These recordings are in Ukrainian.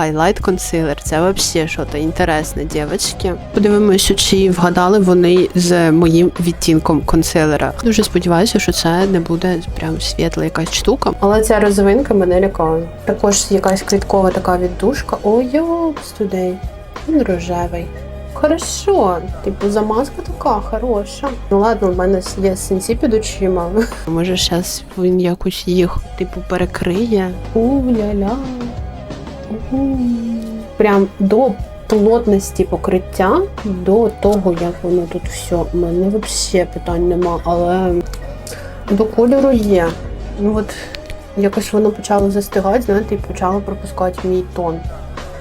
Highlight консилер. Це взагалі щось інтересне, дівчатки. Подивимося, чи вгадали вони з моїм відтінком консилера. Дуже сподіваюся, що це не буде прям світла якась штука. Але ця розовинка мене лякає. Також якась квіткова така віддушка. Ой, туди. Він рожевий. Хорошо, типу, замазка така хороша. Ну ладно, в мене є синці під очима. Може, зараз він якось їх, типу, перекриє. У-ля-ля. Прям до плотності покриття, до того, як воно тут все. У мене взагалі питань нема, але до кольору є. Ну от якось воно почало застигати, знаєте, і почало пропускати мій тон.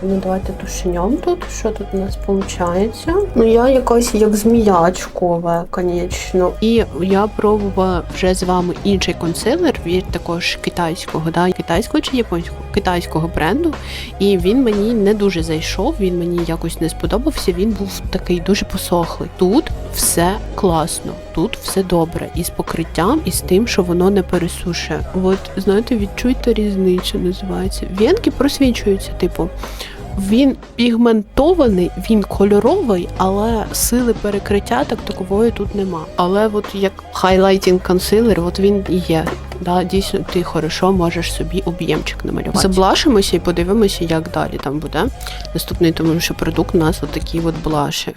Ну, давайте тушенем тут. Що тут у нас виходить? Ну, я якась як зміячкова, звісно. І я пробувала вже з вами інший консилер від також китайського, да? китайського чи японського китайського бренду. І він мені не дуже зайшов, він мені якось не сподобався. Він був такий дуже посохлий. Тут все класно, тут все добре. І з покриттям, і з тим, що воно не пересушує. От знаєте, відчуйте різницю, називається. Венки просвічуються, типу. Він пігментований, він кольоровий, але сили перекриття так такової тут нема. Але от як хайлайтінг консилер, от він і є. Да, дійсно, ти хорошо можеш собі об'ємчик намалювати. Заблашимося і подивимося, як далі там буде. Наступний, тому що продукт у нас такі от блаші.